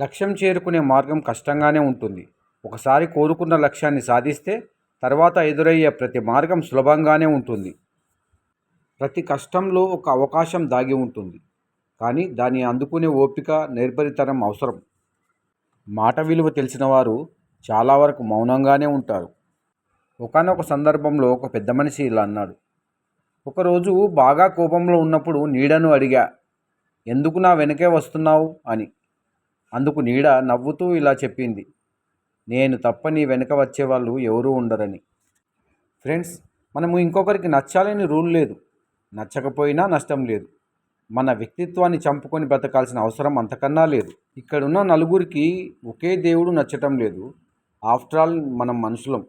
లక్ష్యం చేరుకునే మార్గం కష్టంగానే ఉంటుంది. ఒకసారి కోరుకున్న లక్ష్యాన్ని సాధిస్తే తర్వాత ఎదురయ్యే ప్రతి మార్గం సులభంగానే ఉంటుంది. ప్రతి కష్టంలో ఒక అవకాశం దాగి ఉంటుంది. కానీ దాన్ని అందుకునే ఓపిక నేర్పరితనం అవసరం. మాట విలువ తెలిసిన వారు చాలా వరకు మౌనంగానే ఉంటారు. ఒకానొక సందర్భంలో ఒక పెద్ద మనిషి ఇలా అన్నాడు. ఒకరోజు బాగా కోపంలో ఉన్నప్పుడు నీడను అడిగా ఎందుకు నా వెనకే వస్తున్నావు? అని. అందుకు నీడ నవ్వుతూ ఇలా చెప్పింది. నేను తప్ప నీ వెనక వచ్చేవాళ్ళు ఎవరూ ఉండరని. ఫ్రెండ్స్ మనము ఇంకొకరికి నచ్చాలని రూల్ లేదు. నచ్చకపోయినా నష్టం లేదు. మన వ్యక్తిత్వాన్ని చంపుకొని బ్రతకాల్సిన అవసరం అంతకన్నా లేదు. ఇక్కడున్న నలుగురికి ఒకే దేవుడు నచ్చటం లేదు. ఆఫ్టర్ ఆల్ మనం మనుషులం.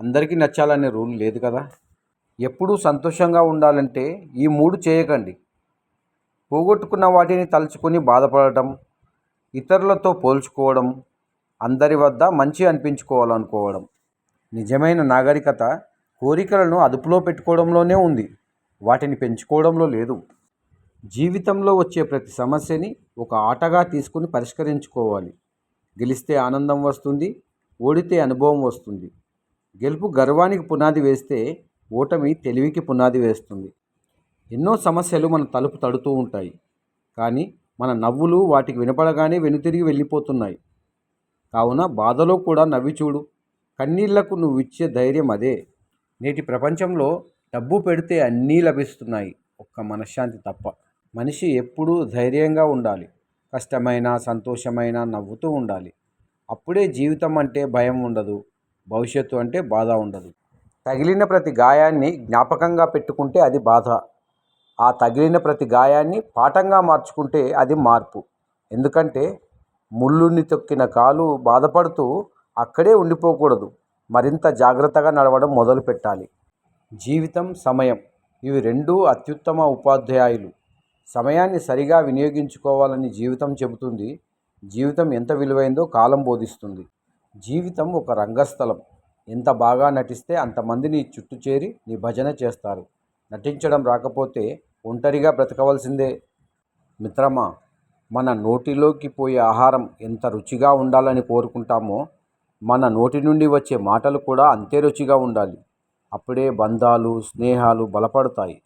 అందరికీ నచ్చాలనే రూల్ లేదు కదా. ఎప్పుడూ సంతోషంగా ఉండాలంటే ఈ మూడు చేయకండి. పోగొట్టుకున్న వాటిని తలుచుకొని బాధపడటం ఇతరులతో పోల్చుకోవడం అందరి వద్ద మంచి అనిపించుకోవాలనుకోవడం. నిజమైన నాగరికత కోరికలను అదుపులో పెట్టుకోవడంలోనే ఉంది. వాటిని పెంచుకోవడంలో లేదు. జీవితంలో వచ్చే ప్రతి సమస్యని ఒక ఆటగా తీసుకుని పరిష్కరించుకోవాలి. గెలిస్తే ఆనందం వస్తుంది ఓడితే అనుభవం వస్తుంది. గెలుపు గర్వానికి పునాది వేస్తే ఓటమి తెలివికి పునాది వేస్తుంది. ఎన్నో సమస్యలు మన తలుపు తడుతూ ఉంటాయి. కానీ మన నవ్వులు వాటికి వినపడగానే వెనుతిరిగి వెళ్ళిపోతున్నాయి. కావున బాధలో కూడా నవ్వి చూడు. కన్నీళ్ళకు నువ్వు ఇచ్చే ధైర్యం అదే. నేటి ప్రపంచంలో డబ్బు పెడితే అన్నీ లభిస్తున్నాయి. ఒక్క మనశ్శాంతి తప్ప. మనిషి ఎప్పుడూ ధైర్యంగా ఉండాలి. కష్టమైన సంతోషమైన నవ్వుతూ ఉండాలి. అప్పుడే జీవితం అంటే భయం ఉండదు. భవిష్యత్తు అంటే బాధ ఉండదు. తగిలిన ప్రతి గాయాన్ని జ్ఞాపకంగా పెట్టుకుంటే అది బాధ. ఆ తగిలిన ప్రతి గాయాన్ని పాఠంగా మార్చుకుంటే అది మార్పు. ఎందుకంటే ముళ్ళుని తొక్కిన కాలు బాధపడుతూ అక్కడే ఉండిపోకూడదు. మరింత జాగ్రత్తగా నడవడం మొదలు పెట్టాలి. జీవితం సమయం ఇవి రెండూ అత్యుత్తమ ఉపాధ్యాయులు. సమయాన్ని సరిగా వినియోగించుకోవాలని జీవితం చెబుతుంది. జీవితం ఎంత విలువైందో కాలం బోధిస్తుంది. జీవితం ఒక రంగస్థలం. ఎంత బాగా నటిస్తే అంతమంది నీ చుట్టూ చేరి నీ భజన చేస్తారు. నటించడం రాకపోతే ఒంటరిగా బ్రతకవలసిందే. మిత్రమా మన నోటిలోకి పోయే ఆహారం ఎంత రుచిగా ఉండాలని కోరుకుంటామో మన నోటి నుండి వచ్చే మాటలు కూడా అంతే రుచిగా ఉండాలి. అప్పుడే బంధాలు స్నేహాలు బలపడతాయి.